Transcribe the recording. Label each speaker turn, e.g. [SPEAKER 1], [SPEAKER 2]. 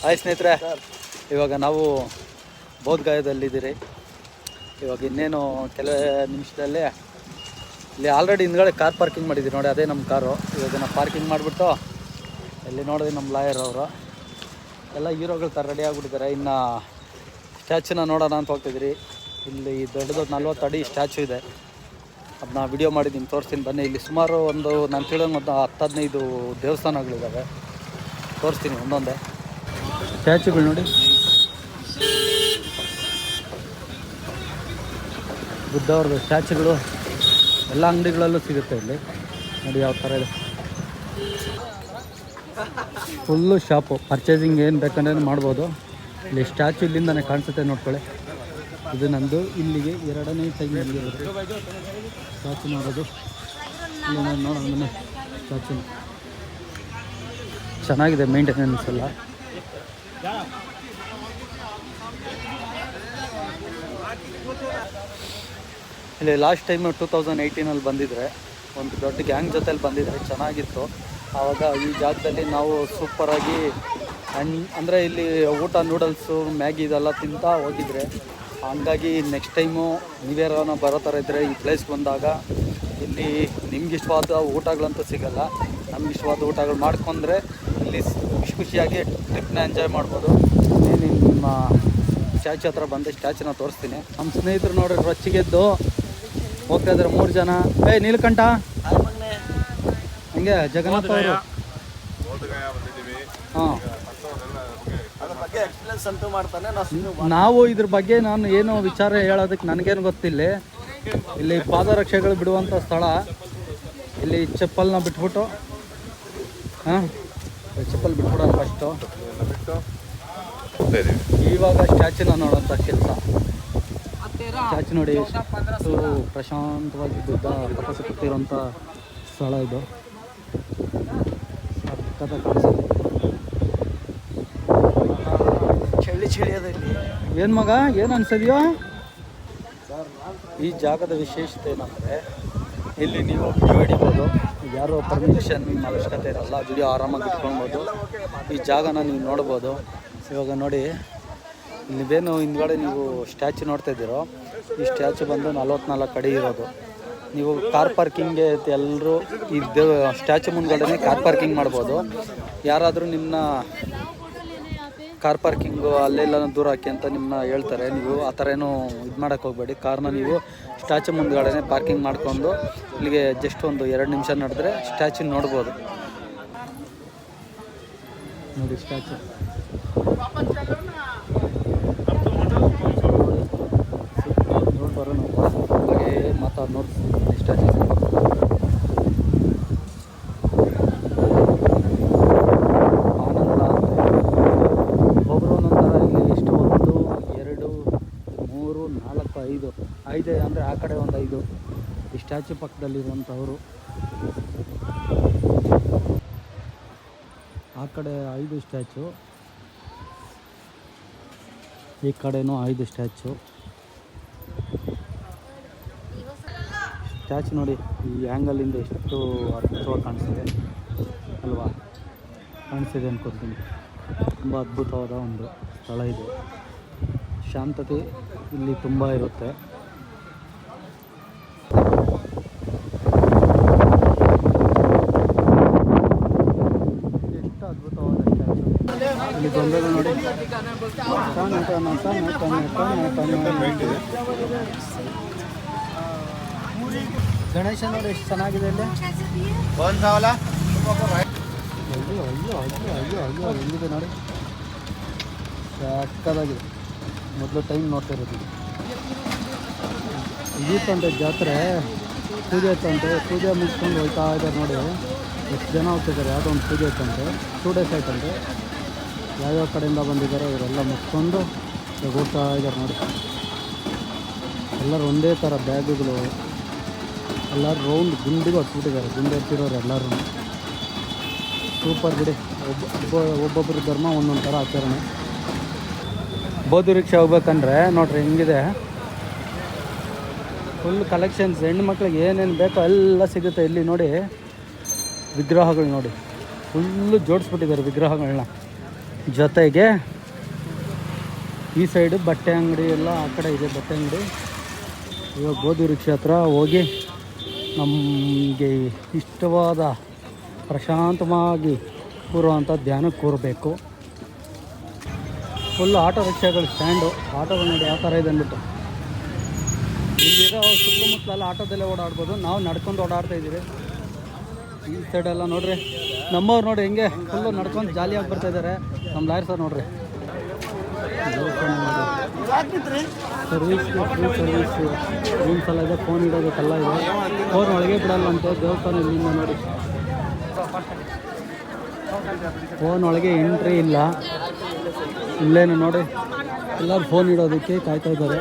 [SPEAKER 1] Hi ಸ್ನೇಹಿತರೆ, ಇವಾಗ ನಾವು ಬೋಧ್ಗಾಯದಲ್ಲಿದ್ದೀರಿ ಇವಾಗ ಇನ್ನೇನು ಕೆಲವೇ ನಿಮಿಷದಲ್ಲಿ ಇಲ್ಲಿ ಆಲ್ರೆಡಿ ಹಿಂದ್ಗಡೆ ಕಾರ್ ಪಾರ್ಕಿಂಗ್ ಮಾಡಿದ್ದೀವಿ ನೋಡಿ, ಅದೇ ನಮ್ಮ ಕಾರು ಇವಾಗ ನಾವು ಪಾರ್ಕಿಂಗ್ ಮಾಡಿಬಿಟ್ಟು ಇಲ್ಲಿ ನೋಡಿದ್ವಿ ನಮ್ಮ ಲಾಯರ್ ಅವರು. ಎಲ್ಲ ಹೀರೋಗಳು ತರ ರೆಡಿ ಆಗಿಬಿಟ್ಟಿದ್ದಾರೆ. ಇನ್ನು ಸ್ಟ್ಯಾಚುನ ನೋಡೋಣ ಅಂತ ಹೋಗ್ತಿದ್ರಿ ಇಲ್ಲಿ ದೊಡ್ಡದು ನಲ್ವತ್ತು ಅಡಿ ಸ್ಟ್ಯಾಚು ಇದೆ. ಅದನ್ನ ವಿಡಿಯೋ ಮಾಡಿ ನಿಮ್ಗೆ ತೋರಿಸ್ತೀನಿ. ಬನ್ನಿ, ಇಲ್ಲಿ ಸುಮಾರು ಒಂದು, ನಾನು ತಿಳಿದಂಗೆ ಒಂದು ಹತ್ತು ಹದಿನೈದು ದೇವಸ್ಥಾನಗಳಿದ್ದಾವೆ ತೋರಿಸ್ತೀನಿ ಒಂದೊಂದೇ. ಸ್ಟ್ಯಾಚುಗಳು ನೋಡಿ. ಬುದ್ಧ ಅವ್ರದ್ದು ಸ್ಟ್ಯಾಚುಗಳು ಎಲ್ಲ ಅಂಗಡಿಗಳಲ್ಲೂ ಸಿಗುತ್ತೆ ಇಲ್ಲಿ. ನೋಡಿ ಯಾವ ಥರ ಇದೆ. ಫುಲ್ಲು ಶಾಪು ಪರ್ಚೇಸಿಂಗ್ ಏನು ಬೇಕಂದ್ರೆ ಮಾಡ್ಬೋದು. ಇಲ್ಲಿ ಸ್ಟ್ಯಾಚು ಇಲ್ಲಿಂದಾನೆ ಕಾಣಿಸುತ್ತೆ ನೋಡ್ಕೊಳ್ಳಿ. ಇದು ನಂದು, ಇಲ್ಲಿಗೆ ಎರಡನೇ ಟೈಮ್ ಸ್ಟ್ಯಾಚು ನೋಡೋದು. ನೋಡೋಣ ಸ್ಟ್ಯಾಚು ಚೆನ್ನಾಗಿದೆ ಮೇಂಟೆನೆನ್ಸ್ ಎಲ್ಲ. ಇಲ್ಲಿ ಲಾಸ್ಟ್ ಟೈಮ್ ಟೂ ತೌಸಂಡ್ ಏಯ್ಟೀನಲ್ಲಿ ಬಂದಿದ್ರೆ, ಒಂದು ದೊಡ್ಡ ಗ್ಯಾಂಗ್ ಜೊತೆಲಿ ಬಂದಿದ್ರೆ ಚೆನ್ನಾಗಿತ್ತು. ಆವಾಗ ಈ ಜಾಗದಲ್ಲಿ ನಾವು ಸೂಪರಾಗಿ ಅನ್ ಅಂದರೆ ಇಲ್ಲಿ ಊಟ ನೂಡಲ್ಸು ಮ್ಯಾಗಿ ಇದೆಲ್ಲ ತಿಂತಾ ಹೋಗಿದ್ರೆ, ಹಂಗಾಗಿ ನೆಕ್ಸ್ಟ್ ಟೈಮು ನೀವೇನ ಬರೋ ಥರ ಇದ್ದರೆ ಈ ಪ್ಲೇಸ್ಗೆ ಬಂದಾಗ ಇಲ್ಲಿ ನಿಮ್ಗೆ ಇಷ್ಟವಾದ ಊಟಗಳಂತೂ ಸಿಗಲ್ಲ. ನಮ್ಗೆ ಇಷ್ಟವಾದ ಊಟಗಳು ಮಾಡ್ಕೊಂಡ್ರೆ ಇಲ್ಲಿ ಖುಷಿ ಖುಷಿಯಾಗಿ ಟ್ರಿಪ್ನ ಎಂಜಾಯ್ ಮಾಡ್ಬೋದು. ಇಲ್ಲಿ ನಿಮ್ಮ ಸ್ಟ್ಯಾಚು ಹತ್ರ ಬಂದು ಸ್ಟ್ಯಾಚುನ ತೋರಿಸ್ತೀನಿ. ನಮ್ಮ ಸ್ನೇಹಿತರು ನೋಡ್ರಿ ರೊಚ್ಚಿಗೆದ್ದು ಹೋಗ್ತಾ ಇದ್ದಾರೆ ಮೂರು ಜನ. ಏ, ನೀಲಕಂಠ? ಹಂಗೆ, ಜಗನ್ನಾಥ ಅವರು?
[SPEAKER 2] ನಾವು
[SPEAKER 1] ಇದ್ರ ಬಗ್ಗೆ ನಾನು ಏನು ವಿಚಾರ ಹೇಳೋದಕ್ಕೆ ನನಗೇನು ಗೊತ್ತಿಲ್ಲ. ಇಲ್ಲಿ ಪಾದರಕ್ಷೆಗಳು ಬಿಡುವಂಥ ಸ್ಥಳ. ಇಲ್ಲಿ ಚಪ್ಪಲ್ನ ಬಿಟ್ಬಿಟ್ಟು, ಹಾಂ. ಚಪ್ಪಲ್ ಬಿಟ್ಬಿಡೋಣ ಫಸ್ಟು ಇವಾಗ ಸ್ಟ್ಯಾಚುನ ನೋಡೋಂಥ ಕೆಲಸ. ಸ್ಟ್ಯಾಚು ನೋಡಿ ಎಷ್ಟು ಪ್ರಶಾಂತವಾಗಿ ದೊಡ್ಡ ತಪಸ್ಸು ಕೂತಿರೋಂಥ ಸ್ಥಳ ಇದು. ಸಖತ್ತಾಗಿ ಕಾಣಿಸುತ್ತೆ.
[SPEAKER 2] ಚಳಿ ಚಳಿ
[SPEAKER 1] ಏನು ಮಗ ಏನು ಅನ್ಸದ್ಯೋ? ಈ ಜಾಗದ ವಿಶೇಷತೆ ಏನಂದರೆ ಇಲ್ಲಿ ನೀವು ವಿಡಿಯೋ ಹಿಡಿಬೋದು. ಯಾರು ಪರ್ಮಿಷನ್ ಅವಶ್ಯಕತೆ ಇರಲ್ಲ ವಿಡಿಯೋ ಆರಾಮಾಗಿ ಇಟ್ಕೊಳ್ಬೋದು. ಈ ಜಾಗನ ನೀವು ನೋಡ್ಬೋದು. ಇವಾಗ ನೋಡಿ, ನೀವೇನು ಹಿಂದ್ಗಡೆ ನೀವು ಸ್ಟ್ಯಾಚು ನೋಡ್ತಾ ಇದ್ದೀರೋ, ಈ ಸ್ಟ್ಯಾಚು ಬಂದು ನಲ್ವತ್ನಾಲ್ಕು ಅಡಿ ಇರೋದು. ನೀವು ಕಾರ್ ಪಾರ್ಕಿಂಗ್ಗೆ ಎಲ್ಲರೂ ಈ ಸ್ಟ್ಯಾಚು ಮುಂದ್ಗಡೆನೇ ಕಾರ್ ಪಾರ್ಕಿಂಗ್ ಮಾಡ್ಬೋದು. ಯಾರಾದರೂ ನಿಮ್ಮನ್ನ ಕಾರ್ ಪಾರ್ಕಿಂಗು ಅಲ್ಲೆಲ್ಲ ದೂರ ಹಾಕಿ ಅಂತ ನಿಮ್ಮನ್ನ ಹೇಳ್ತಾರೆ. ನೀವು ಆ ಥರ ಏನೂ ಇದು ಮಾಡೋಕ್ಕೆ ಹೋಗಬೇಡಿ. ಕಾರ್ನ ನೀವು ಸ್ಟ್ಯಾಚು ಮುಂದ್ಗಡೆನೆ ಪಾರ್ಕಿಂಗ್ ಮಾಡ್ಕೊಂಡು ಇಲ್ಲಿಗೆ ಜಸ್ಟ್ ಒಂದು ಎರಡು ನಿಮಿಷ ನಡೆದ್ರೆ ಸ್ಟ್ಯಾಚು ನೋಡ್ಬೋದು. ನೋಡಿ ಸ್ಟ್ಯಾಚು ನೋಡ್ಬಾರ ಹಾಗೆ ಮಾತಾಡಿ ನೋಡಿ ಸ್ಟ್ಯಾಚು ಆನಂದ ಒಬ್ಬರು ಒಂದೊಂಥರ ಇಲ್ಲಿ ಎಷ್ಟು ಒಂದು ಎರಡು ಮೂರು, ನಾಲ್ಕು, ಐದು. ಐದು ಅಂದರೆ ಆ ಕಡೆ ಒಂದು ಐದು. ಈ ಸ್ಟ್ಯಾಚು ಪಕ್ಕದಲ್ಲಿರುವಂಥವರು. ಆ ಕಡೆ ಐದು ಸ್ಟ್ಯಾಚು. ಈ ಕಡೆನೂ ಐದು ಸ್ಟ್ಯಾಚು. ಸ್ಟ್ಯಾಚು ನೋಡಿ, ಈ ಆ್ಯಂಗಲಿಂದ ಎಷ್ಟು ಅದ್ಭುತವಾಗಿ ಕಾಣಿಸಿದೆ ಅಲ್ವಾ? ಕಾಣಿಸಿದೆ ಅಂದ್ಕೊತೀನಿ ತುಂಬ ಅದ್ಭುತವಾದ ಒಂದು ಸ್ಥಳ ಇದು. ಶಾಂತತೆ ಇಲ್ಲಿ ತುಂಬ ಇರುತ್ತೆ ಎಷ್ಟು ಅದ್ಭುತವಾದ ಇಲ್ಲಿ ನೋಡಿ ಟನ. ಗಣೇಶ ನೋಡಿ ಎಷ್ಟು ಚೆನ್ನಾಗಿದೆ ಇಲ್ಲಿ
[SPEAKER 2] ಒಂದ್
[SPEAKER 1] ಅಯ್ಯೋ ಅಯ್ಯೋ ಅಯ್ಯೋ ಅಯ್ಯೋ ಅಯ್ಯೋ ಎಲ್ಲಿದೆ ನೋಡಿ ಸಕ್ಕದಾಗಿದೆ ಮೊದಲು ಟೈಮ್ ನೋಡ್ತಾ ಇರೋದು. ಇದು. ಇದೀತಂತೆ ಜಾತ್ರೆ ಪೂಜೆ ಇತ್ತಂತೆ ಪೂಜೆ ಮುಗಿಸ್ಕೊಂಡು ಹೋಗ್ತಾ ಇದ್ದಾರೆ ನೋಡಿ. ಎಷ್ಟು ಜನ ಹೋಗ್ತಿದ್ದಾರೆ? ಯಾವುದೋ ಒಂದು ಪೂಜೆ ಇತ್ತಂತೆ ಟೂ ಡೇಸ್ ಆಯ್ತಂತೆ ಯಾವ್ಯಾವ ಕಡೆಯಿಂದ ಬಂದಿದ್ದಾರೆ ಇವರೆಲ್ಲ ಮುಗಿಸ್ಕೊಂಡು ಹೋಗ್ತಾ ಇದ್ದಾರೆ ನೋಡಿ. ಎಲ್ಲರೂ ಒಂದೇ ಥರ ಬ್ಯಾಗುಗಳು ಎಲ್ಲರೂ ರೌಂಡ್ ಗುಂಡಿಗೆ ಹೊತ್ಬಿಟ್ಟಿದ್ದಾರೆ ಗುಂಡಿ ಹತ್ತಿರೋರು ಎಲ್ಲರೂ ಸೂಪರ್ ಬಿಡಿ. ಒಬ್ಬ ಒಬ್ಬೊಬ್ಬರ ಧರ್ಮ ಒಂದೊಂದು ಥರ ಆಚರಣೆ. ಬೋಧಿ ರಿಕ್ಷಾ ಹೋಗ್ಬೇಕಂದ್ರೆ ನೋಡ್ರಿ ಹಿಂಗಿದೆ. ಫುಲ್ ಕಲೆಕ್ಷನ್ಸ್ ಹೆಣ್ಣು ಮಕ್ಳಿಗೆ ಏನೇನು ಬೇಕೋ ಎಲ್ಲ ಸಿಗುತ್ತೆ ಇಲ್ಲಿ ನೋಡಿ. ವಿಗ್ರಹಗಳು ನೋಡಿ. ಫುಲ್ಲು ಜೋಡಿಸ್ಬಿಟ್ಟಿದ್ದಾರೆ ವಿಗ್ರಹಗಳನ್ನ. ಜೊತೆಗೆ ಈ ಸೈಡು ಬಟ್ಟೆ ಅಂಗಡಿ ಎಲ್ಲ ಆ ಕಡೆ ಇದೆ ಬಟ್ಟೆ ಅಂಗಡಿ. ಇವಾಗ ಗೋಧಿ ರಿಕ್ಷಾ ಹತ್ರ ಹೋಗಿ ನಮಗೆ ಇಷ್ಟವಾದ ಪ್ರಶಾಂತವಾಗಿ ಕೂರುವಂಥ ಧ್ಯಾನಕ್ಕೆ ಕೂರಬೇಕು. ಫುಲ್ ಆಟೋ ರಿಕ್ಷಾಗಳು ಸ್ಟ್ಯಾಂಡು ಆಟೋಗಳು ನೋಡಿ ಯಾವ ಥರ ಇದೆ ಅಂದ್ಬಿಟ್ಟು. ಇಲ್ಲಿರೋ ಸುತ್ತಮುತ್ತಲೆಲ್ಲ ಆಟೋದಲ್ಲೇ ಓಡಾಡ್ಬೋದು. ನಾವು ನಡ್ಕೊಂಡು ಓಡಾಡ್ತಾ ಇದ್ದೀವಿ. ಈ ಸೈಡೆಲ್ಲ ನೋಡ್ರಿ. ನಮ್ಮವ್ರು ನೋಡಿ ಹೆಂಗೆ ಫುಲ್ಲು ನಡ್ಕೊಂಡು ಜಾಲಿಯಾಗಿ ಬರ್ತಾ ಇದ್ದಾರೆ. ನಮ್ಮ ಲಾಯರ್ ಸರ್ ನೋಡ್ರಿ. ಸರ್ವಿಸ್ ಸರ್ವಿಸ್ ರೂಮ್ಸ್ ಎಲ್ಲ ಇದೆ ಫೋನ್ ಇಡೋದಕ್ಕೆಲ್ಲ ಇದೆ. ಫೋನ್ ಒಳಗೆ ಬಿಡಲ್ಲ ಅಂತ ದೇವಸ್ಥಾನ ಇಲ್ಲಿಂದ ನೋಡಿ. ಫೋನ್ ಒಳಗೆ ಎಂಟ್ರಿ ಇಲ್ಲ. ಇಲ್ಲೇನು ನೋಡಿ. ಎಲ್ಲರೂ ಫೋನ್ ಇಡೋದಕ್ಕೆ ಕಾಯ್ತಾ ಇದ್ದಾರೆ.